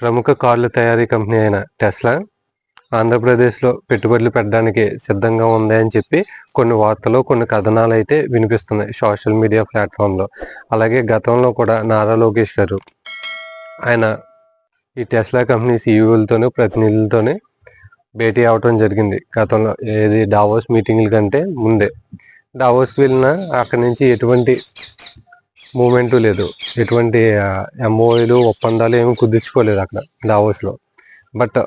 ప్రముఖ కార్ల తయారీ కంపెనీ అయిన టెస్లా ఆంధ్రప్రదేశ్లో పెట్టుబడులు పెట్టడానికి సిద్ధంగా ఉంది అని చెప్పి కొన్ని వార్తలు కొన్ని కథనాలు అయితే వినిపిస్తున్నాయి సోషల్ మీడియా ప్లాట్ఫామ్లో. అలాగే గతంలో కూడా నారా లోకేష్ గారు ఆయన ఈ టెస్లా కంపెనీ సీఈఓలతోనూ ప్రతినిధులతోనే భేటీ అవటం జరిగింది. గతంలో ఏది డావోస్ మీటింగ్ల కంటే ముందే. డావోస్కి వెళ్ళినా అక్కడి నుంచి ఎటువంటి మూమెంట్ లేదు. ఎటువంటి ఎంఓఏలు ఒప్పందాలు ఏమి కుదుర్చుకోలేదు అక్కడ దావోస్లో బట్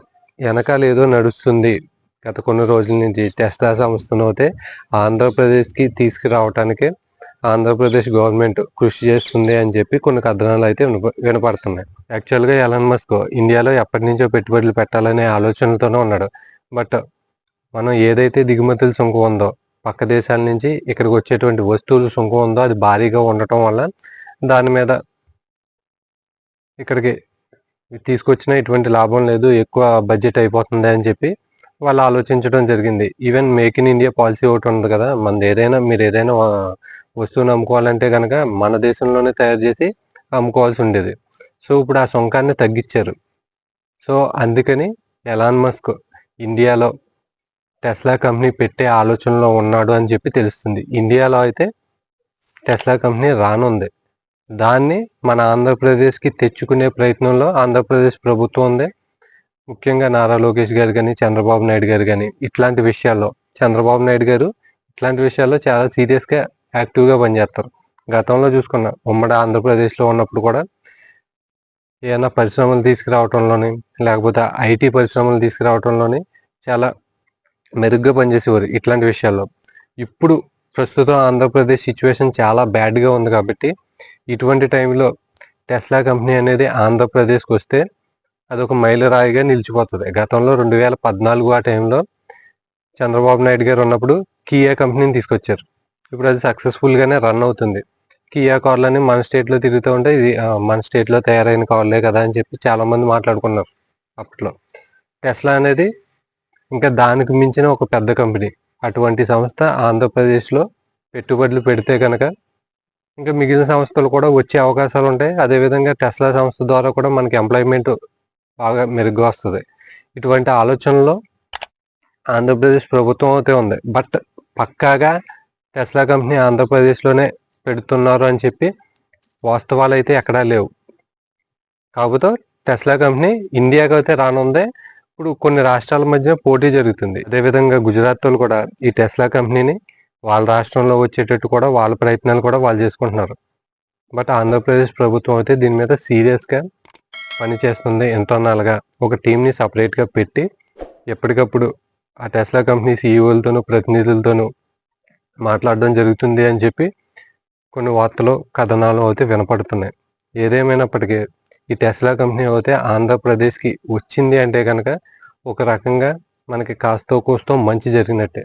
వెనకాల ఏదో నడుస్తుంది. గత కొన్ని రోజుల నుంచి టెస్లా సంస్థను అయితే ఆంధ్రప్రదేశ్కి తీసుకురావటానికి ఆంధ్రప్రదేశ్ గవర్నమెంట్ కృషి చేస్తుంది అని చెప్పి కొన్ని కథనాలు అయితే వినప- వినపడుతున్నాయి. యాక్చువల్గా ఎలన్ మస్క్ ఇండియాలో ఎప్పటి నుంచో పెట్టుబడులు పెట్టాలనే ఆలోచనలతోనే ఉన్నాడు. బట్ మనం ఏదైతే దిగుమతుల సుంకం ఉందో పక్క దేశాల నుంచి ఇక్కడికి వచ్చేటువంటి వస్తువులు సుంకం ఉందో అది భారీగా ఉండటం వల్ల దాని మీద ఇక్కడికి తీసుకొచ్చిన ఎటువంటి లాభం లేదు ఎక్కువ బడ్జెట్ అయిపోతుంది అని చెప్పి వాళ్ళు ఆలోచించడం జరిగింది. Even make in India policy ఒకటి ఉంది కదా మనది ఏదైనా మీరు ఏదైనా వస్తువుని అమ్ముకోవాలంటే కనుక మన దేశంలోనే తయారు చేసి అమ్ముకోవాల్సి ఉండేది. సో ఇప్పుడు ఆ సుంకాన్ని తగ్గించారు. సో అందుకని ఎలాన్ మస్క్ ఇండియాలో టెస్లా కంపెనీ పెట్టే ఆలోచనలో ఉన్నాడు అని చెప్పి తెలుస్తుంది. ఇండియాలో అయితే టెస్లా కంపెనీ రానుంది. దాన్ని మన ఆంధ్రప్రదేశ్కి తెచ్చుకునే ప్రయత్నంలో ఆంధ్రప్రదేశ్ ప్రభుత్వం ఉంది. ముఖ్యంగా నారా లోకేష్ గారు కానీ చంద్రబాబు నాయుడు గారు కానీ ఇట్లాంటి విషయాల్లో చంద్రబాబు నాయుడు గారు ఇట్లాంటి విషయాల్లో చాలా సీరియస్గా యాక్టివ్గా పనిచేస్తారు. గతంలో చూసుకున్న ఉమ్మడి ఆంధ్రప్రదేశ్లో ఉన్నప్పుడు కూడా ఏమైనా పరిశ్రమలు తీసుకురావటంలోని లేకపోతే ఐటీ పరిశ్రమలు తీసుకురావటంలోని చాలా మెరుగ్గా పనిచేసేవారు ఇట్లాంటి విషయాల్లో. ఇప్పుడు ప్రస్తుతం ఆంధ్రప్రదేశ్ సిచ్యువేషన్ చాలా బ్యాడ్గా ఉంది కాబట్టి ఇటువంటి టైంలో టెస్లా కంపెనీ అనేది ఆంధ్రప్రదేశ్కి వస్తే అదొక మైలురాయిగా నిలిచిపోతుంది. గతంలో రెండు వేల పద్నాలుగు ఆ టైంలో చంద్రబాబు నాయుడు గారు ఉన్నప్పుడు కియా కంపెనీని తీసుకొచ్చారు. ఇప్పుడు అది సక్సెస్ఫుల్గానే రన్ అవుతుంది. కియా కార్లని మన స్టేట్లో తిరుగుతూ ఉంటే ఇది మన స్టేట్లో తయారైన కార్లే కదా అని చెప్పి చాలామంది మాట్లాడుకున్నారు అప్పట్లో. టెస్లా అనేది ఇంకా దానికి మించిన ఒక పెద్ద కంపెనీ. అటువంటి సంస్థ ఆంధ్రప్రదేశ్లో పెట్టుబడులు పెడితే కనుక ఇంకా మిగిలిన సంస్థలు కూడా వచ్చే అవకాశాలు ఉంటాయి. అదేవిధంగా టెస్లా సంస్థ ద్వారా కూడా మనకి ఎంప్లాయ్మెంట్ బాగా మెరుగ్గా వస్తుంది. ఇటువంటి ఆలోచనలో ఆంధ్రప్రదేశ్ ప్రభుత్వం అయితే ఉంది. బట్ పక్కాగా టెస్లా కంపెనీ ఆంధ్రప్రదేశ్లోనే పెడుతున్నారు అని చెప్పి వాస్తవాలు అయితే ఎక్కడా లేవు. కాకపోతే టెస్లా కంపెనీ ఇండియాకి అయితే రానుంది ఇప్పుడు కొన్ని రాష్ట్రాల మధ్య పోటీ జరుగుతుంది. అదేవిధంగా గుజరాత్ వాళ్ళు కూడా ఈ టెస్లా కంపెనీని వాళ్ళ రాష్ట్రంలో వచ్చేటట్టు కూడా వాళ్ళ ప్రయత్నాలు కూడా వాళ్ళు చేసుకుంటున్నారు. బట్ ఆంధ్రప్రదేశ్ ప్రభుత్వం అయితే దీని మీద సీరియస్గా పనిచేస్తుంది ఇంటర్నల్గా ఒక టీంని సపరేట్గా పెట్టి ఎప్పటికప్పుడు ఆ టెస్లా కంపెనీ సీఈఓలతోనూ ప్రతినిధులతోనూ మాట్లాడడం జరుగుతుంది అని చెప్పి కొన్ని వార్తలు కథనాలు అయితే వినపడుతున్నాయి. ఏదేమైనప్పటికీ ఈ టెస్లా కంపెనీ అయితే ఆంధ్రప్రదేశ్కి వచ్చింది అంటే కనుక ఒక రకంగా మనకి కాస్తో కోస్తో మంచి జరిగినట్టే.